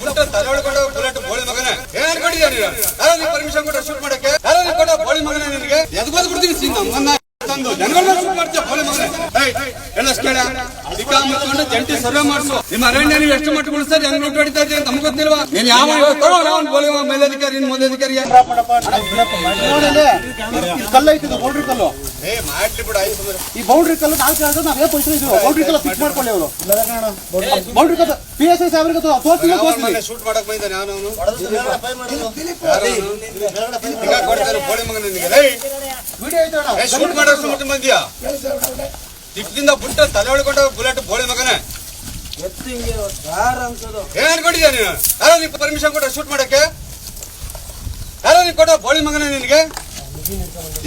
ಬುಟ್ಟ ತಲೆ ಬುಲೆಟ್, ಬೋಳಿ ಮಗನೇ. ಏನ್ ಅನ್ಕೊಂಡಿದ್ಯಾ ನೀನು? ಯಾರೋ ಪರ್ಮಿಷನ್ ಶೂಟ್ ಮಾಡಕ್ಕೆ? ಯಾರೋ ಬೋಳಿ ಮಗನೇ ನಿನಗೆ? ಸಿಂಗ. ನಮ್ಮನ್ನ ತಂದು. ಜನಗಳನ್ನ ಶೂಟ್ ಮಾಡ್ತೀಯ ಬೋಳಿ ಮಗನೇ? ಎಲ್ಲ ಕೇಳ ಅಧಿಕ ಮುಚ್ಕೊಂಡು ಜಂಟಿ ಸರ್ವೆ ಮಾಡಿಸು. ನಿಮ್ಮ ಅರಣ್ಯ ನೀವು ಎಷ್ಟು ಮಟ್ಟ ಉಳಿಸ್ತಾರೆ ಹೆಂಗ್ ಲೂಟ್ ಹೊಡಿತಾ ಇದ್ದೀರಿ ನಮ್ಗೆ ಗೊತ್ತಿಲ್ವಾ? ನೀನ್ ಯಾವ ಮಗ ಮೇಲಧಿಕಾರಿ ನಿನ್ ಮೇಲಧಿಕಾರಿ? ಕಲ್ಲು ಐತಿ ಇದು ಬೌಂಡ್ರಿ ಕಲ್ಲು. ಏ ಮಾಡ್ಲಿ ಬಿಡು ಆಯ್ತು ಸುಮ್ನೆ. ಈ ಬೌಂಡ್ರಿ ಕಲ್ಲು ನಾಲ್ಕು ಹೇಳಿದ್ರೆ ನಾವೇ ಪೈಸೆ ಇದ್ದೀವಿ ಬೌಂಡ್ರಿ ಕಲ್ಲು ಫಿಕ್ಸ್ ಮಾಡ್ಕೊಳ್ಳಿ ಅವರು. ಬೌಂಡ್ರಿ ಕಲ್ಲು ಪಿ ಎಸ್ ಐ ಸಾಹೇಬ್ರಿಗೆ ತೋರಿಸ್ತೀವಿ ಮನೆ ಶೂಟ್ ಮಾಡಕ್ ಅವನು ಈಗ ಕೊಡ್ತಾರೆ ಬೋಳಿ ಮಗನ ನಿನಗೆ ಲೇ. ವಿಡಿಯೋ ಐತೆ ಶೂಟ್ ಮಾಡೋ ಬಂದಿಯಾ? ದಿಕ್ಕದಿಂದ ಬುಟ್ಟ ತಲೆ ಒಳಗೊಂಡ ಬುಲೆಟ್ ಬೋಳಿ ಮಗನೇ. ಏನ್ ಅನ್ಕೊಂಡಿದ್ಯಾ ನೀನು? ಯಾರೋ ನೀವು ಪರ್ಮಿಷನ್ ಕೊಟ್ಟ ಶೂಟ್ ಮಾಡಕ್ಕೆ? ಯಾರೋ ನೀವು ಕೊಟ್ಟ ಬೋಳಿ ಮಗನೇ ನಿನಗೆ?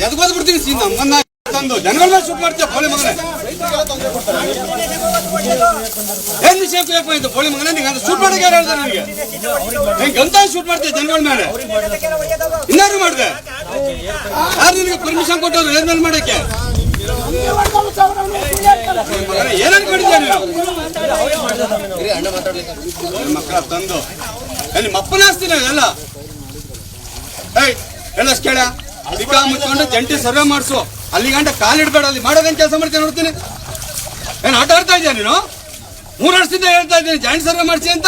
ಎದ್ಗೋದ್ ಬಿಡ್ತೀನಿ ಸೀನ್ ನಮ್ಮನ್ನ ತಂದು. ಮೇಲೆ ಶೂಟ್ ಮಾಡ್ತೀಯ ಬೋಳಿ ಮಗನೇ? ಏನ್ ವಿಷಯ ಇದು ಬೋಳಿ ಮಗನೇ ನಿಂಗೆ? ಅಂತ ಶೂಟ್ ಮಾಡಕ್ಕೆ ಯಾರು ಹೇಳ್ತಾರೆ ನನಗೆ? ನಿಂಗೆ ಅಂತ ಶೂಟ್ ಮಾಡ್ತೀಯ ಜನಗಳ ಮೇಲೆ? ಇನ್ನಾರು ಮಾಡಿದೆ? ಯಾರು ನಿನಗೆ ಪರ್ಮಿಷನ್ ಕೊಟ್ಟವ್ರು? ಏನ್ ಮೇಲೆ ಮಾಡಕ್ಕೆ? ನೀನು ನನ್ನ ಮಕ್ಕಳ ತಂದು ನಿಮ್ಮ ಅಪ್ಪನ ಆಸ್ತಿನ ಎಲ್ಲ ಏಯ್ ಎಲ್ಲ ಕೇಳ ಅಧಿಕ ಮುಚ್ಕೊಂಡು ಜಂಟಿ ಸರ್ವೆ ಮಾಡಿಸು ಅಲ್ಲಿ ಗಂಟ ಕಾಲಿಡ್ಬೇಡ ಅಲ್ಲಿ ಮಾಡೋದೇನ್ ಕೆಲಸ ಮಾಡ್ತೀನಿ ನೋಡ್ತೀನಿ ಏನ್ ಆಟ ಆಡ್ತಾ ಇದೀನಿ ನೀನು ಮೂರು ವರ್ಷದಿಂದ ಹೇಳ್ತಾ ಇದ್ದೀನಿ ಜಾಯಿಂಟ್ ಸರ್ವೆ ಮಾಡಿಸಿ ಅಂತ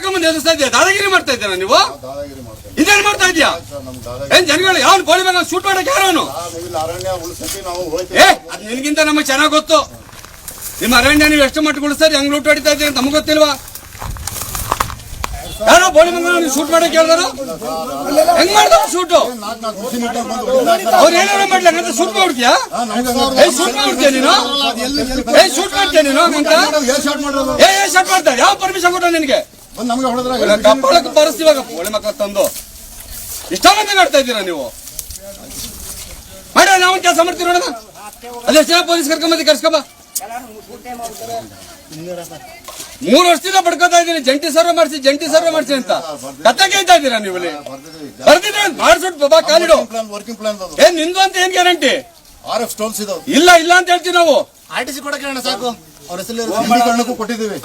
ಕರ್ಕೊಂಬಂದು ಎದುರಿಸ್ತಾ ಇದ್ದೀಯ? ದಾದಾಗಿರಿ ಮಾಡ್ತಾ ಇದ್ದೀರಾ ನೀವು? ದಾದಾಗಿರಿ ಇದೇನ್ ಮಾಡ್ತಾ ಇದೀಯಾ ಸರ್ ನಮ್ ದಾದಾಗಿರಿ ಏನ್ ಜನಗಳು ಯಾವ ಕೋಳಿ ಮೇಲೆ ಶೂಟ್ ಮಾಡಕ್ಕೆ ಯಾರು ನಾವು ಇಲ್ಲಿ ಅರಣ್ಯ ಉಳಿಸಕ್ಕೆ ನಾವು ಏ ಅದ್ ನಿನ್ಗಿಂತ ನಮಗೆ ಚೆನ್ನಾಗ್ ಗೊತ್ತು. ನಿಮ್ಮ ಅರಣ್ಯ ನೀವು ಎಷ್ಟು ಮಟ್ಟ ಉಳಿಸ್ತಾರೆ ಹೆಂಗ್ ಲೂಟ್ ಹೊಡಿತಾ ಇದ್ದೀರಿ ಅಂತ ನಮ್ಗೆ ಗೊತ್ತಿಲ್ವಾ? ಯಾರೋ ಬೋಳಿ ನೀವು ಶೂಟ್ ಮಾಡಕ್ಕೆ ಹೇಳ್ದಾರ ಹೆಂಗ್ ಮಾಡ್ದಾರ ಶೂಟ್. ಅವ್ರು ಏನಾರ ಮಾಡ್ಲಿ? ಹಂಗಂತ ಶೂಟ್ ಮಾಡ್ತೀಯಾ ಏ ಶೂಟ್ ಮಾಡ್ತೀಯ ನೀನು? ಏ ಶೂಟ್ ಮಾಡ್ತೀಯ ನೀನು? ಹಂಗಂತ? ಏ ಶೂಟ್ ಮಾಡ್ತಾರೆ. ಯಾವ ಪರ್ಮಿಷನ್ ಕೊಟ್ಟ ನಿನಗೆ? ನಮ್ಗೆ ಹೊಡೆದ್ರೆ ಕಪ್ಪಳಕ್ಕೆ ಬರೆಸ್ತೀವಾಗ ಒಳ್ಳೆ ಮಕ್ಕಳ ತಂದು. ಇಷ್ಟ ಮಂದಿ ಮಾಡ್ತಾ ಇದ್ದೀರಾ ನೀವು? ಮಾಡಿ ನಾವು ಕೆಲಸ ಮಾಡ್ತೀವಿ ನೋಡೋಣ. ಅಲ್ಲಿ ಎಷ್ಟು ಜನ ಪೊಲೀಸ್ ಕರ್ಕೊಂಬಂದು ಕರ್ಸ್ಕೊಂಬ ಮೂರು ವರ್ಷದಿಂದ ಪಡ್ಕೋತಾ ಇದ್ದೀನಿ. ಜಂಟಿ ಸರ್ವೆ ಮಾಡಿಸಿ ಜಂಟಿ ಸರ್ವೆ ಮಾಡಿಸಿ ಅಂತ. ಕತ್ತಕ್ಕೆ ಕೇಳ್ತಾ ಇದ್ದೀರಾ ನೀವು ಇಲ್ಲಿ? ಬರ್ದಿದ್ರೆ ಮಾಡಿಸ್ಬಿಟ್ಟು ಬಾಬಾ ಕಾಲಿಡು ವರ್ಕಿಂಗ್ ಪ್ಲಾನ್ ಏನ್ ನಿಂದು ಅಂತ ಏನ್ ಗ್ಯಾರಂಟಿ ಆರ್ ಎಫ್ ಸ್ಟೋನ್ಸ್ ಇಲ್ಲ ಇಲ್ಲ ಅಂತ ಹೇಳ್ತೀವಿ ನಾವು. ಆರ್ಟಿಸಿ ಕೊಡಕ್ಕೆ ಸಾಕು. ಅವ್ರ ಹೆಸರು ಕೊಟ್ಟಿದ್ದೀವಿ.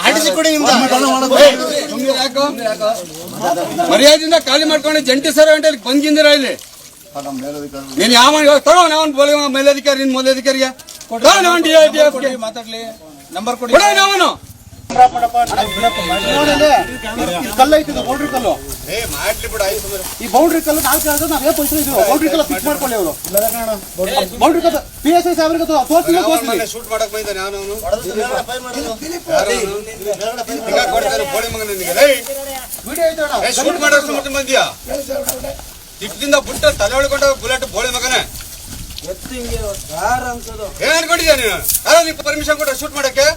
ಮರ್ಯಾದೆಯಿಂದ ಖಾಲಿ ಮಾಡ್ಕೊಂಡು ಜಂಟಿ ಸರ್ ಅಂತ ಇಲ್ಲಿ? ಬಂದಿಂದಿರ ಇಲ್ಲಿ ನೀನ್ ಯಾವ ತಗೋ ನಾವ್ ಬೋಲಿ ಮೇಲಧಿಕಾರಿ ನಿನ್ ಮೇಲಧಿಕಾರಿಗೆ. ನಾವು ಡಿ. ಮಾತಾಡ್ಲಿ. ನಂಬರ್ ಕೊಡಿ. ಕೊಡು ನಾವನು. ಬೌಂಡ್ರಿ ಕಲ್ಲು. ಈ ಬೌಂಡ್ರಿ ಕಲ್ಲು ನಾಲ್ಕು ಹೇಳಿದ್ರೆ ನಾವೇ ಪೈಸೆ ಇದೀವಿ ಬೌಂಡ್ರಿ ಕಲ್ಲು ಫಿಕ್ಸ್ ಮಾಡ್ಕೊಳ್ಳಿ ಅವರು ಬೌಂಡ್ರಿ ಕಲ್ಲು ಪಿ ಎಸ್ ಐ ಸಾಹೇಬ್ರಿಗೆ ಮನೆ ಶೂಟ್ ಮಾಡಕ್ ಬಂದಿದ್ದಾನೆ ನಾನು ಬುಟ್ಟ ತಲೆ ಒಳಗೊಂಡ ಬುಲೆಟ್ ಬೋಳಿ ಮಗನೇ ಏನ್ ನೀನು ಪರ್ಮಿಷನ್ ಕೊಟ್ಟ ಶೂಟ್ ಮಾಡಕ್ಕೆ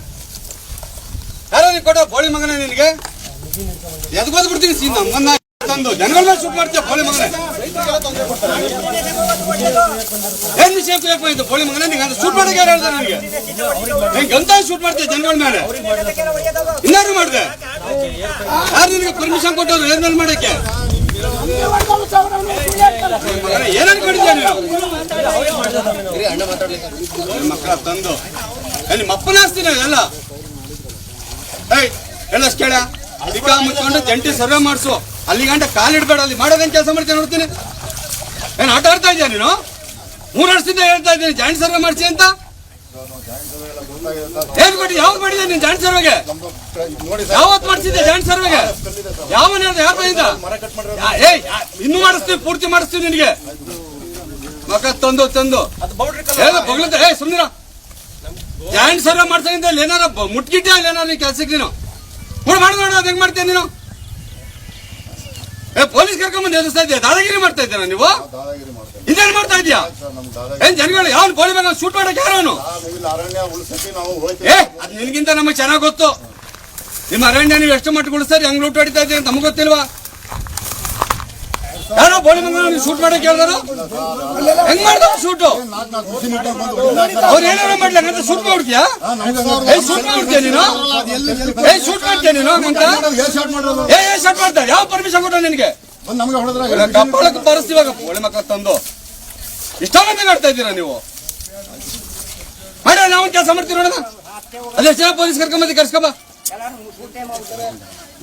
ಯಾರೋ ನೀ ಕೋಳಿ ಮಗನೇ ನಿನಗೆ? ಎದ್ಗೋದ್ ಬಿಡ್ತೀನಿ ಸೀನ್? ನಮ್ಮನ್ನ ತಂದು ಜನಗಳನ್ನ ಶೂಟ್ ಮಾಡ್ತೀಯ ಕೋಳಿ ಮಗನೇ? ಏನ್ ವಿಷಯ ಇದು? ಬೋಳಿ ಮಗನೇ ನಿಂಗೆ ಅಂತ ಶೂಟ್ ಮಾಡಕ್ಕೆ ಯಾರು ನನಗೆ? ನಿಂಗೆ ಎಂತ ಶೂಟ್ ಮಾಡ್ತೀಯ ಜನಗಳ ಮೇಲೆ? ಇನ್ನಾರು ಮಾಡಿದೆ? ಯಾರು ನಿನಗೆ ಪರ್ಮಿಷನ್ ಕೊಟ್ಟವ್ರು ಏನ್ ಮೇಲೆ ಮಾಡಕ್ಕೆ? ಏನ್ ಅನ್ಕೊಂಡಿದ್ಯಾ ಮಕ್ಕಳ ತಂದು. ನಿಮ್ಮ ಅಪ್ಪನ ಆಸ್ತಿನ ಎಲ್ಲ ಎಲ್ಲ ಕೇಳ? ಅಧಿಕ ಮುಚ್ಕೊಂಡು ಜಂಟಿ ಸರ್ವೆ ಮಾಡಿಸು. ಅಲ್ಲಿ ಗಂಟ ಕಾಲಿಡ್ಬೇಡ ಅಲ್ಲಿ ಮಾಡೋದೇನು ಕೆಲಸ ಮಾಡ್ತೀನಿ ನೋಡ್ತೀನಿ. ಏನು ಆಟ ಆಡ್ತಾ ಇದೆಯಾ ನೀನು? ಮೂರು ವರ್ಷದಿಂದ ಹೇಳ್ತಾ ಇದ್ದೀನಿ ಜಾಯಿಂಟ್ ಸರ್ವೆ ಮಾಡಿಸಿ ಅಂತ. ಏನ್ ಕೊಟ್ಟು ಯಾವ್ದು ಮಾಡಿದೆ ನೀನ್ ಜಾಯಿಂಟ್ ಸರ್ವೆಗೆ? ಯಾವತ್ ಮಾಡಿಸಿದ್ದೆ ಜಾಯಿಂಟ್ ಸರ್ವೆಗೆ? ಯಾವ ಯಾರು ಬಂದಿದ್ದ ಮರ ಕಟ್ ಮಾಡಿರೋ ಯಾ- ಇನ್ನು ಮಾಡಿಸ್ತೀವಿ ಪೂರ್ತಿ ಮಾಡಿಸ್ತೀವಿ ನಿನಗೆ. ಮಗ ತಂದು ತಂದು. ಏನ ಬಗ್ಲಂತ ಏ ಸುಮ್ನಿರ. ಜಾಯಿಂಟ್ ಸರ್ವೆ ಮಾಡ್ಸಂಗಿದ್ದ ಏನಾರ ಮುಟ್ಗಿಟ್ಟೆ ಅಲ್ಲಿ ಏನಾರ ನೀನು ಕೆಲ್ಸಕ್ಕೆ ನೀನು? ಹುಡ್ ಮಾಡೋಣ ನೋಡ ಹೆಂಗ್ ಮಾಡ್ತೀಯ ನೀನು? ಏ ಪೊಲೀಸ್ ಕರ್ಕೊಂಬಂದು ಎದುರಿಸ್ತಾ ಇದೀಯ ದಾದಾಗಿರಿ ಮಾಡ್ತಾ ಇದ್ದೀರಾ ನೀವು? ಇನ್ನೇನ್ ಮಾಡ್ತಾ ಇದೀಯಾ ಏನ್ ಜನಗಳು ಯಾವ ಪೊಲೀಸ್ ಮಗ ಶೂಟ್ ಮಾಡಕ್ ಯಾರು ಅವನು? ಏ ಅದ್ ನಿನ್ಗಿಂತ ನಮಗ್ ಚೆನ್ನಾಗ್ ಗೊತ್ತು. ನಿಮ್ಮ ಅರಣ್ಯ ನೀವು ಎಷ್ಟು ಮಟ್ಟ ಉಳಿಸ್ತಾರೆ? ಹೆಂಗ್ ಲೂಟ್ ಹೊಡಿತಾ ಇದ್ದೀರಿ ಅಂತ ನಮ್ಗೆ ಗೊತ್ತಿಲ್ವಾ? ಯಾರೋ ಬೋಳಿ ಮಂಗನ ಶೂಟ್ ಮಾಡಕ್ ಕೇಳಿದಾರ ಹೆಂಗ್ ಮಾಡ್ದ ಶೂಟ್ ಅವ್ರು ಏನಾರ ಮಾಡ್ಲಿ ಹಂಗಂತ ಶೂಟ್ ಮಾಡ್ಬಿಡ್ತೀಯಾ? ಏ ಶೂಟ್ ಮಾಡ್ತೀಯ ನೀನು? ಏ ಶೂಟ್ ಮಾಡ್ತೀಯ ನೀನು ಹಂಗಂತ? ಏ ಏ ಶೂಟ್ ಮಾಡ್ತಾರೆ ಯಾವ ಪರ್ಮಿಷನ್ ಕೊಟ್ಟ ನಿನಗೆ? ಕಪ್ಪಳಕ್ಕೆ ಬರೆಸ್ತೀವಾಗ ಬೋಳಿ ಮಕ್ಕ ತಂದು. ಇಷ್ಟೊಂದು ಮಾಡ್ತಾ ಇದ್ದೀರಾ ನೀವು? ಮಾಡ ನಾವು ಕೆಲಸ ಮಾಡ್ತೀವಿ ನೋಡೋಣ. ಜನ ಪೊಲೀಸ್ ಕರ್ಕೊಂಬಂದಿ ಕರ್ಸ್ಕೊಬ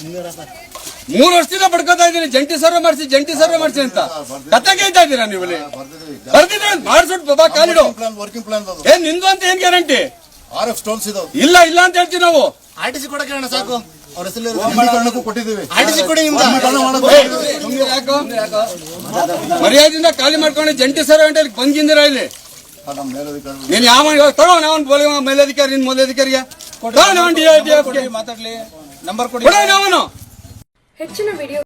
ಮೂರು ವರ್ಷದಿಂದ ಪಡ್ಕೋತಾ ಇದ್ದೀನಿ. ಜಂಟಿ ಸರ್ವೆ ಮಾಡಿಸಿ ಜಂಟಿ ಸರ್ವೆ ಮಾಡಿಸಿ ಅಂತ. ಕತೆ ಕೇಳ್ತಾ ಇದ್ದೀರಾ ನೀವು ಇಲ್ಲಿ? ಬರ್ದಿದ್ರೆ ಮಾಡಿಸ್ಬಿಟ್ಟು ಬಾಬಾ ಕಾಲಿಡು. ಪ್ಲಾನ್ ವರ್ಕಿಂಗ್ ಪ್ಲಾನ್ ಏನ್ ನಿಂದು ಅಂತ ಏನ್ ಗ್ಯಾರಂಟಿ ಆರ್ ಎಫ್ ಸ್ಟೋನ್ಸ್ ಇದಾವೆ. ಇಲ್ಲ ಇಲ್ಲ ಅಂತ ಹೇಳ್ತೀವಿ ನಾವು. ಆರ್ ಟಿ ಸಿ ಕೊಡಕ್ಕೆ ಅಣ್ಣ ಸಾಕು. ಅವ್ರ ಹೆಸರು ಕೊಟ್ಟಿದ್ದೀವಿ. ಆರ್ ಟಿ ಸಿ ಕೊಡಿ? ಮರ್ಯಾದೆಯಿಂದ ಖಾಲಿ ಮಾಡ್ಕೊಂಡು ಜಂಟಿ ಸರ್ವೆ ಅಂತ ಇಲ್ಲಿ? ಬಂದಿಂದಿರ ಇಲ್ಲಿ ನೀನ್ ಯಾವ ತಗೋ ನಾವು ಮೇಲಧಿಕಾರಿ ನಿನ್ ಮೇಲಧಿಕಾರಿಗೆ. ಮಾತಾಡ್ಲಿ. ನಂಬರ್ ಕೊಡಿ. ಹೆಚ್ಚಿನ ವಿಡಿಯೋ